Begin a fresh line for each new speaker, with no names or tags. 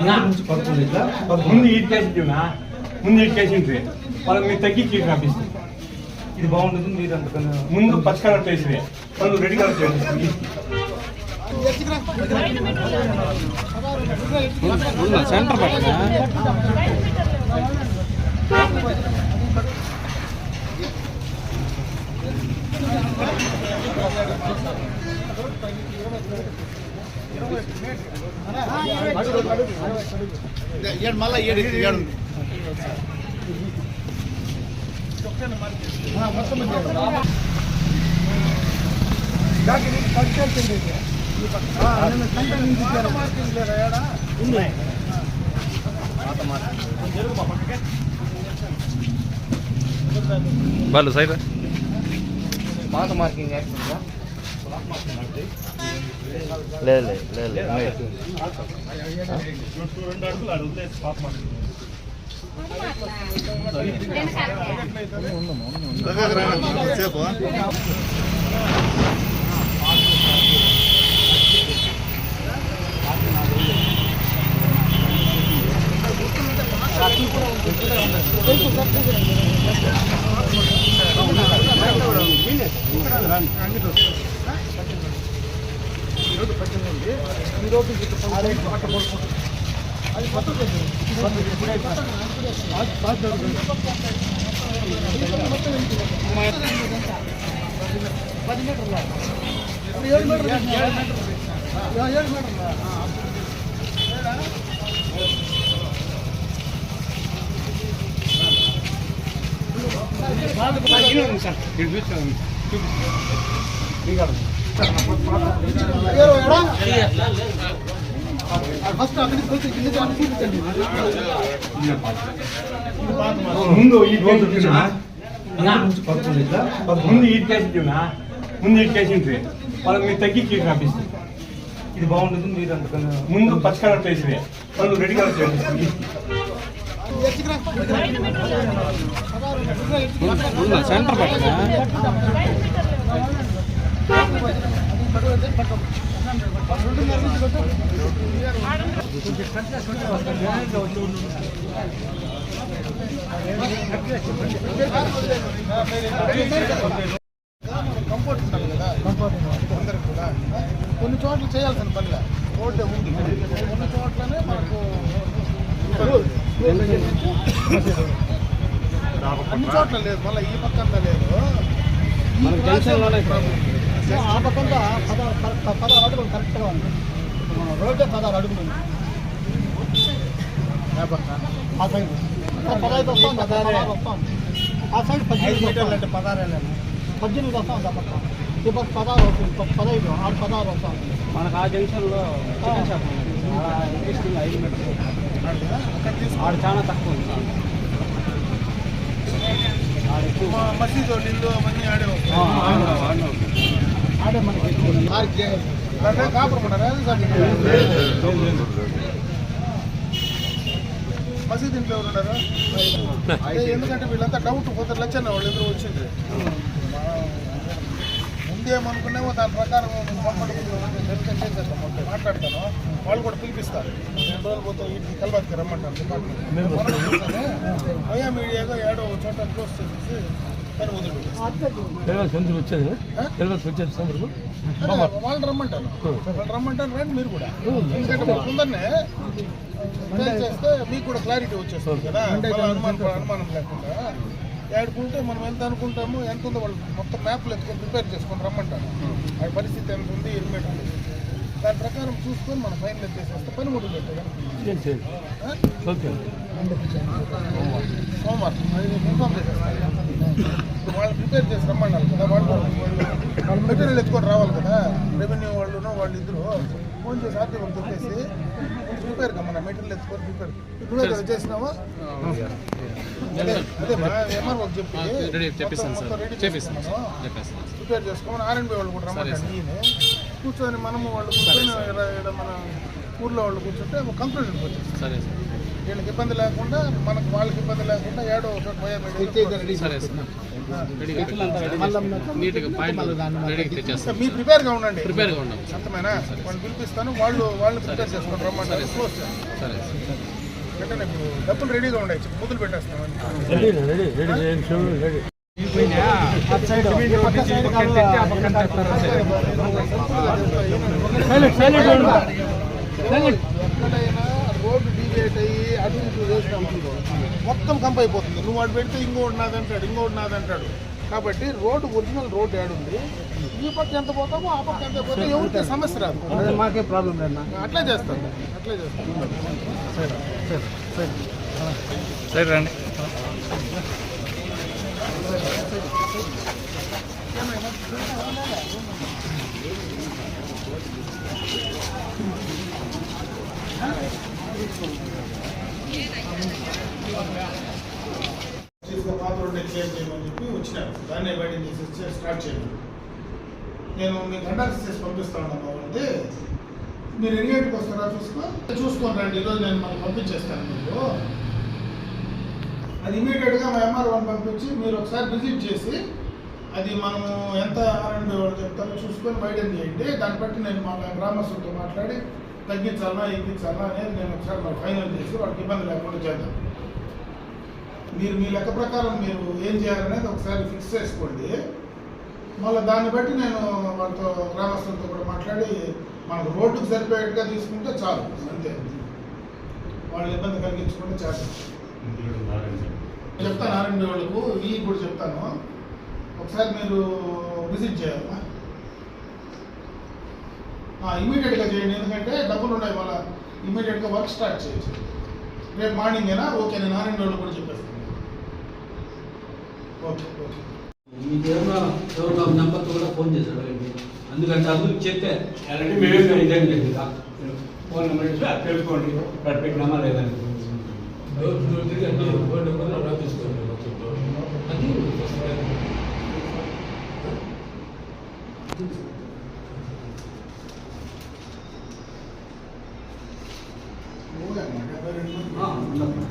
నుంచి ఇట్లా
ముందు
పదకొండు
ఇటుకేసింటివినా ముందు ఇటుకేసింటి వాళ్ళు మీరు తగ్గించి రాపిస్తుంది
ఇది బాగుంటుంది మీరు అంతకన్నా
ముందు పచ్చ కలర్ చేసివే వాళ్ళు రెడ్ కలర్ చేయండి
సెంటర్ పక్కన.
మళ్ళీ ఏడు ఏడు
వాళ్ళు సైడ్
పాత మార్కింగ్ లేదు లేదు లేదు లేదు సేపు
ముందు ఇటుకేసింటివినా
నుంచి పదకొండు ఇట్లా
ముందు
పదకొండు
ఇటుకేసింటివినా ముందు ఇటుకేసింటి వాళ్ళు మీరు తగ్గించి ఇటు రాపిస్తుంది
ఇది బాగుంటుంది మీరు అంతకన్నా
ముందు పచ్చ కలర్ చేసివే వాళ్ళు రెడ్ కలర్ చేయండి
సెంటర్ పక్కన?
కంఫర్ట్ ఉండాలి కదా కంఫర్ట్ అందరికి కూడా కొన్ని చోట్ల చేయాల్సిన పనిలే రోడ్డు ఉంది కొన్ని చోట్లనే మనకు అన్ని చోట్ల లేదు మళ్ళీ ఈ పక్కంతా లేదు
మనకి జంక్షన్లోనే
ఆ పక్కంతా పదహారు కరెక్ట్- పదహారు అడుగులు కరెక్ట్గా ఉంది. మన రోడ్డే పదహారు అడుగులు ఉంది ఆ సైడ్ పదహైదు వస్తాం పదహారు వస్తాం ఆ సైడ్ పద్దెనిమిది మీటర్లు అంటే పదహారు పద్దెనిమిది వస్తాం ఆ పక్క. ఈ పక్క పదహారు వస్తుంది పదహైదు ఆరు పదహారు వస్తాం
మనకు ఆ జంక్షన్లో ఇంట్రెస్టింగ్ ఐదు మీటర్లు. ఆడ చాలా తక్కువ ఉంది. ఎక్కువ.
మసీదు ఇల్లు అవన్నీ ఆడే
ఆ, ఆడ-
మనకి మసీద్ ఇంట్లో ఎవరు ఉన్నారు? ఎందుకంటే వీళ్ళంతా డౌట్ కొంత లచ్చన్న వాళ్ళు ఎదురు వచ్చింది ముందేమనుకున్నామో దాని ప్రకారం మాట్లాడతాను వాళ్ళు కూడా పిలిపిస్తారు. రెండు రోజులు పోతే వీటిని కలబాకి రమ్మంటారు డిపార్ట్మెంట్. మీడియాగా ఏడో చోట క్లోజ్ చేసేసి పని వదిలిపెట్టేస్తారు
వచ్చేది
ఆ?
వచ్చేది సోమరు
వాళ్ళు రమ్మంటారు వాళ్ళు రమ్మంటారు రండి మీరు కూడా ఎందుకంటే మన చేస్తే మీకు కూడా క్లారిటీ వచ్చేస్తుంది కదా అంటే అనుమానం అనుమానం లేకుండా ఏడుకుంటే మనం ఎంత అనుకుంటాము ఎంత ఉందో వాళ్ళు మొత్తం మ్యాప్లు ఎత్తుకొని ప్రిపేర్ చేసుకొని రమ్మంటారు ఆ పరిస్థితి ఎంత ఉంది హెల్మెట్ ఉంది. దాని ప్రకారం చూసుకొని మనం ఫైనల్ చేసేస్తే పని ముడి పెట్టాలి
ఓకే
సోమవారం వాళ్ళు ప్రిపేర్ చేసి రమ్మన్నారు కదా వాళ్ళు వాళ్ళు మెటీరియల్ ఎత్తుకొని రావాలి కదా రెవెన్యూ వాళ్ళునో వాళ్ళు ఇద్దరు ఫోన్ చేసి ఆర్టీ వాళ్ళు చెప్పేసి ప్రిపేర్ కమ్మన్నా మెటీరియల్ ఎత్తుకొని ప్రిపేర్ ఇప్పుడు చేసినావా అదే అదే ఎంఆర్ఓ చెప్పి రెడీ ప్రిపేర్ చేసుకోమని ఆర్ఎండ్బి వాళ్ళు కూడా రమ్మని కూర్చొని మనము వాళ్ళు కూర్చొని మన ఊర్లో వాళ్ళు కూర్చుంటే కంప్లైంట్ వచ్చేసి
సరే సార్.
వీళ్ళకి ఇబ్బంది లేకుండా మనకు వాళ్ళకి ఇబ్బంది లేకుండా ఏడో ఒక చోట పోయే మీరు ప్రిపేర్గా ఉండండి.
ప్రిపేర్గా ఉన్నాం
అంతమేనా వాళ్ళని పిలిపిస్తాను. వాళ్ళు వాళ్ళని ప్రిపేర్ చేసుకొని రమ్మంటారు. క్లోజ్
సరే.
ఇప్పుడు డబ్బులు రెడీగా ఉన్నాయి మొదలు పెట్టేస్తాం. ఎక్కడైనా రోడ్డు డీవియేట్ అయ్యి అటు ఇటు చేసినామనుకో మొత్తం కంప్ అయిపోతుంది నువ్వు అటు పెడితే ఇంకో ఉన్నది అంటాడు ఇంకో ఉన్నది అంటాడు కాబట్టి రోడ్డు ఒరిజినల్ రోడ్డు ఏడుంది ఈ పక్క ఎంత పోతామో ఆ పక్క ఎంత పోతే ఎవరికి సమస్య రాదు.
మాకే ప్రాబ్లం లేదన్నా
అట్లే చేస్తాను అట్లే చేస్తాను
సరే రండి.
పాత రోడ్డు క్లియర్ చేయమని చెప్పి వచ్చినారు దాన్ని బయట చేసి స్టార్ట్ చేయమని నేను మీకు కండక్ట్ చేసి పంపిస్తా ఉన్నా కాబట్టి మీరు ఎన్ని గంటలకు వస్తారా చూసుకో చూసుకోండి రండి ఈరోజు నేను మనం పంపించేస్తాను మీకు అది ఇమీడియట్గా మా ఎంఆర్ వన్ పంపించి మీరు ఒకసారి విజిట్ చేసి అది మనము ఎంత ఆర్ఎండ్ చెప్తారో చూసుకొని బయట చేయండి దాన్ని బట్టి నేను మా గ్రామస్తులతో మాట్లాడి తగ్గించాలా ఎక్కించాలా అనేది నేను ఒకసారి మరి ఫైనల్ చేసి వాళ్ళకి ఇబ్బంది లేకుండా చేద్దాం. మీరు మీ లెక్క ప్రకారం మీరు ఏం చేయాలనేది ఒకసారి ఫిక్స్ చేసుకోండి. మళ్ళీ దాన్ని బట్టి నేను వాళ్ళతో గ్రామస్తులతో కూడా మాట్లాడి మనకు రోడ్డుకు సరిపోయేట్టుగా తీసుకుంటే చాలు అంతే. వాళ్ళు ఇబ్బంది కలిగించుకుంటే చేస్తాం చెప్తాను ఆర్ఎండి వాళ్ళకు ఈ కూడా చెప్తాను. ఒకసారి మీరు విజిట్ చేయాలా? ఇమీడియట్గా చేయండి. ఎందుకంటే డబ్బులు ఉన్నాయి మళ్ళీ ఇమీడియట్గా వర్క్ స్టార్ట్ చేయొచ్చు. రేపు మార్నింగ్ అయినా ఓకే నేను ఆర్ఎండి వాళ్ళు కూడా చెప్పేస్తాను. Okay okay.
నెంబర్తో కూడా ఫోన్ చేశాడు అందుకంటే అందుకు చెప్తే
అలాంటి మేమే ఇదేం లేదు ఫోన్ నెంబర్ ఇస్తే తెలుసుకోండి. పెట్టినామా లేదని.
మంది.
ఆ, ఉండమ్మా.